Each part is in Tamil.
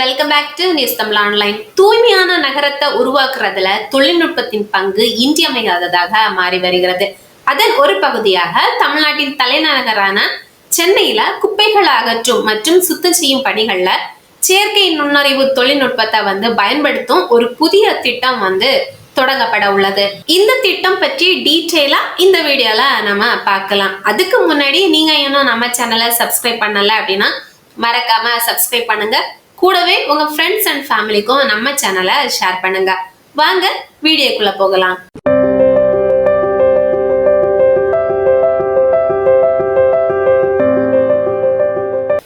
Welcome back to news Tamil online தூய்மையான நகரத்தை உருவாக்குறதுல தொழில்நுட்பத்தின் பங்கு இன்றியமையாததாக மாறி வருகிறது. அதன் ஒரு பகுதியாக தமிழ்நாட்டின் தலைநகரான சென்னையில குப்பைகள் அகற்றும் மற்றும் சுத்தம் செய்யும் பணிகள்ல செயற்கை நுண்ணறிவு தொழில்நுட்பத்தை வந்து பயன்படுத்தும் ஒரு புதிய திட்டம் வந்து தொடங்கப்பட உள்ளது. இந்த திட்டம் பற்றி டீட்டெயிலா இந்த வீடியோல நம்ம பார்க்கலாம். அதுக்கு முன்னாடி நீங்க இன்னும் நம்ம சேனலை சப்ஸ்கிரைப் பண்ணல அப்படின்னா மறக்காம சப்ஸ்கிரைப் பண்ணுங்க. கூடவே உங்க ஃப்ரெண்ட்ஸ் அண்ட் ஃபேமிலிக்கும் நம்ம சேனலை ஷேர் பண்ணுங்க. வாங்க வீடியோக்குள்ள போகலாம்.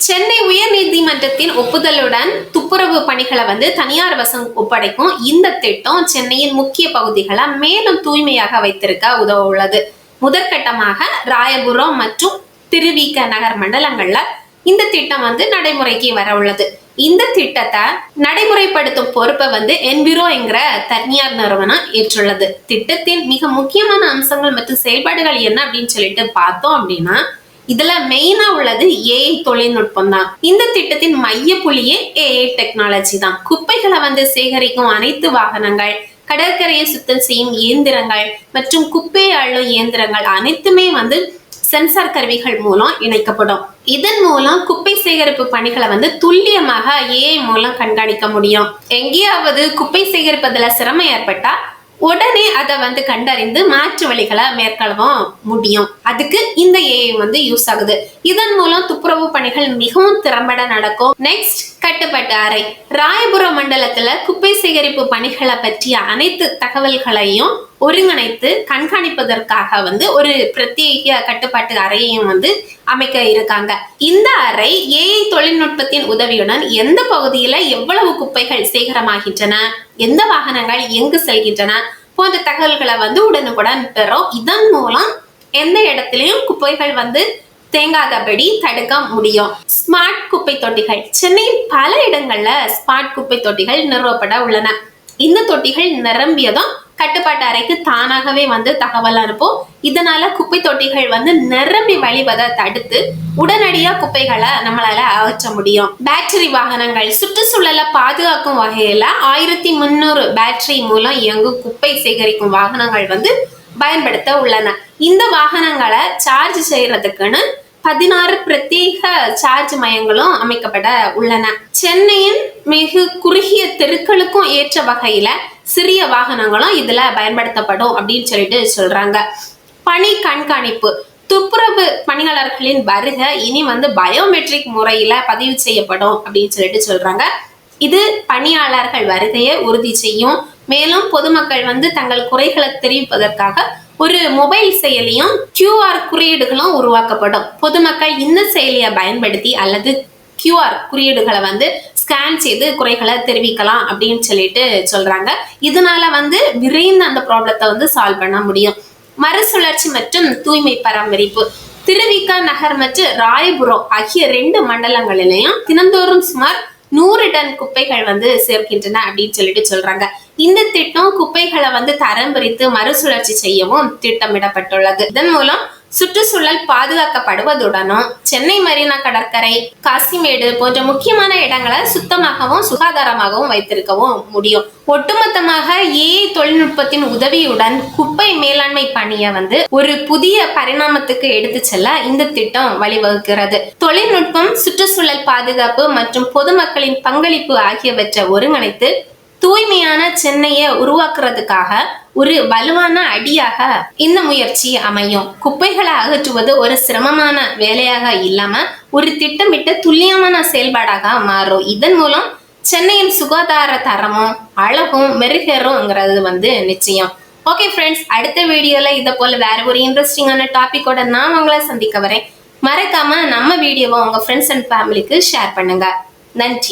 சென்னை உயர் நீதிமன்றத்தின் ஒப்புதலுடன் துப்புரவு பணிகளை வந்து தனியார் வசம் ஒப்படைக்கும் இந்த திட்டம் சென்னையின் முக்கிய பகுதிகளை மேலும் தூய்மையாக வைத்திருக்க உதவ உள்ளது முதற்கட்டமாக ராயபுரம் மற்றும் திருவிக நகர் மண்டலங்கள்ல இந்த திட்டம் வந்து நடைமுறைக்கு வர உள்ளது இந்த திட்டத்தை நடைமுறைப்படுத்தும் பொறுப்பை வந்து என்விரோ என்கிற தனியார் நிறுவனம் ஏற்றுள்ளது. திட்டத்தின் மிக முக்கியமான அம்சங்கள் மற்றும் செயல்பாடுகள் என்ன அப்படின்னு சொல்லிட்டு பார்த்தோம் அப்படின்னா இதுல மெயினா உள்ளது ஏஐ தொழில்நுட்பம் தான். இந்த திட்டத்தின் மைய புள்ளியே ஏஐ டெக்னாலஜி தான். குப்பைகளை வந்து சேகரிக்கும் அனைத்து வாகனங்கள் கடற்கரையை சுத்தம் செய்யும் இயந்திரங்கள் மற்றும் குப்பையை அள்ளும் இயந்திரங்கள் அனைத்துமே வந்து சென்சார் கருவிகள் மூலம் இணைக்கப்படும். இதன் மூலம் குப்பை சேகரிப்பு பணிகளை வந்து துல்லியமாக ஏஐ மூலம் கண்காணிக்க முடியும். எங்கேயாவது குப்பை சேகரிப்பதில் சிரமம் ஏற்பட்டால் உடனே அதை வந்து கண்டறிந்து மாற்று வழிகளை மேற்கொள்ளவும் முடியும். அதுக்கு இந்த ஏஐ வந்து யூஸ் ஆகுது. இதன் மூலம் துப்புரவு பணிகள் மிகவும் திறம்பட நடக்கும். நெக்ஸ்ட் கட்டுப்பாட்டு அறை. ராயபுரம் மண்டலத்துல குப்பை சேகரிப்பு பணிகளை பற்றிய அனைத்து தகவல்களையும் ஒருங்கிணைத்து கண்காணிப்பதற்காக வந்து ஒரு பிரத்யேக கட்டுப்பாட்டு அறையையும் வந்து அமைக்க இருக்காங்க. இந்த அறை ஏ தொழில்நுட்பத்தின் உதவியுடன் எந்த பகுதியில எவ்வளவு குப்பைகள் சேகரமாகின்றன எந்த வாகனங்கள் எங்கு செல்கின்றன போன்ற தகவல்களை வந்து உடனுக்குடன் பெறும். இதன் மூலம் எந்த இடத்துலயும் குப்பைகள் வந்து தேங்காதபடி தடுக்க முடியும். ஸ்மார்ட் குப்பை தொட்டிகள். சென்னையின் பல இடங்கள்ல ஸ்மார்ட் குப்பை தொட்டிகள் நிறுவப்பட உள்ளன. இந்த தொட்டிகள் நிரம்பியதும் கட்டுப்பாட்டு அறைக்கு தானாகவே வந்து தகவல் அனுப்பும் இதனால குப்பை தொட்டிகள் வந்து நிரம்பி வழிவதை தடுத்து உடனடியா குப்பைகளை நம்மளால அகற்ற முடியும். பேட்டரி வாகனங்கள் சுற்றுச்சூழலை பாதுகாக்கும் வகையில ஆயிரத்தி முந்நூறு பேட்டரி மூலம் இயங்கும் குப்பை சேகரிக்கும் வாகனங்கள் வந்து பயன்படுத்த உள்ளன. இந்த வாகனங்களை சார்ஜ் செய்யறதுக்குன்னு பதினாறு பிரத்யேக சார்ஜ் மையங்களும் அமைக்கப்பட உள்ளன. சென்னையின் மிக குறுகிய தெருக்களுக்கும் ஏற்ற வகையில சிறிய வாகனங்களும் இதுல பயன்படுத்தப்படும் அப்படின்னு சொல்லிட்டு சொல்றாங்க. பணி கண்காணிப்பு. துப்புரவு பணியாளர்களின் வருகை இனி வந்து பயோமெட்ரிக் முறையில பதிவு செய்யப்படும் அப்படின்னு சொல்லிட்டு சொல்றாங்க. இது பணியாளர்கள் வருகையை உறுதி செய்யும். மேலும் பொதுமக்கள் வந்து தங்கள் குறைகளை தெரிவிப்பதற்காக ஒரு மொபைல் செயலியும் கியூஆர் குறியீடுகளும் உருவாக்கப்படும். பொதுமக்கள் இந்த செயலியை பயன்படுத்தி அல்லது கியூஆர் குறியீடுகளை வந்து ஸ்கேன் செய்து குறைகளை தெரிவிக்கலாம் அப்படின்னு சொல்லிட்டு சொல்றாங்க. இதனால வந்து விரைந்து அந்த ப்ராப்ளத்தை வந்து சால்வ் பண்ண முடியும். மறுசுழற்சி மற்றும் தூய்மை பராமரிப்பு. திருவிக்கா நகர் மற்றும் ராயபுரம் ஆகிய ரெண்டு மண்டலங்களிலையும் தினந்தோறும் சுமார் நூறு டன் குப்பைகள் வந்து சேர்க்கின்றன அப்படின்னு சொல்லிட்டு சொல்றாங்க. இந்த திட்டம் குப்பைகளை வந்து தரம் பிரித்து மறுசுழற்சி செய்யவும் திட்டமிடப்பட்டுள்ளது. இதன் மூலம் சுற்றுச்சூழல் பாதுகாக்கப்படுவதுடனும் சென்னை மெரினா கடற்கரை காசிமேடு போன்ற முக்கியமான இடங்களை சுத்தமாகவும் சுகாதாரமாகவும் வைத்திருக்கவும் முடியும். ஒட்டுமொத்தமாக ஏஐ தொழில்நுட்பத்தின் உதவியுடன் குப்பை மேலாண்மை பணியை வந்து ஒரு புதிய பரிணாமத்துக்கு எடுத்து செல்ல இந்த திட்டம் வழிவகுக்கிறது. தொழில்நுட்பம் சுற்றுச்சூழல் பாதுகாப்பு மற்றும் பொதுமக்களின் பங்களிப்பு ஆகியவற்றை ஒருங்கிணைத்து தூய்மையான சென்னையை உருவாக்குறதுக்காக ஒரு வலுவான அடியாக இந்த முயற்சி அமையும். குப்பைகளை அகற்றுவது ஒரு சிரமமான வேலையாக இல்லாம ஒரு திட்டமிட்ட துல்லியமான செயல்பாடாக மாறும். இதன் மூலம் சென்னையின் சுகாதார தரமும் அழகும் மெருகேறும்ங்கிறது வந்து நிச்சயம். ஓகே ஃப்ரெண்ட்ஸ் அடுத்த வீடியோல இதை போல வேற ஒரு இன்ட்ரெஸ்டிங்கான டாபிக்கோட நான் உங்களை சந்திக்க வரேன். மறக்காம நம்ம வீடியோவை உங்க ஃப்ரெண்ட்ஸ் அண்ட் ஃபேமிலிக்கு ஷேர் பண்ணுங்க. நன்றி.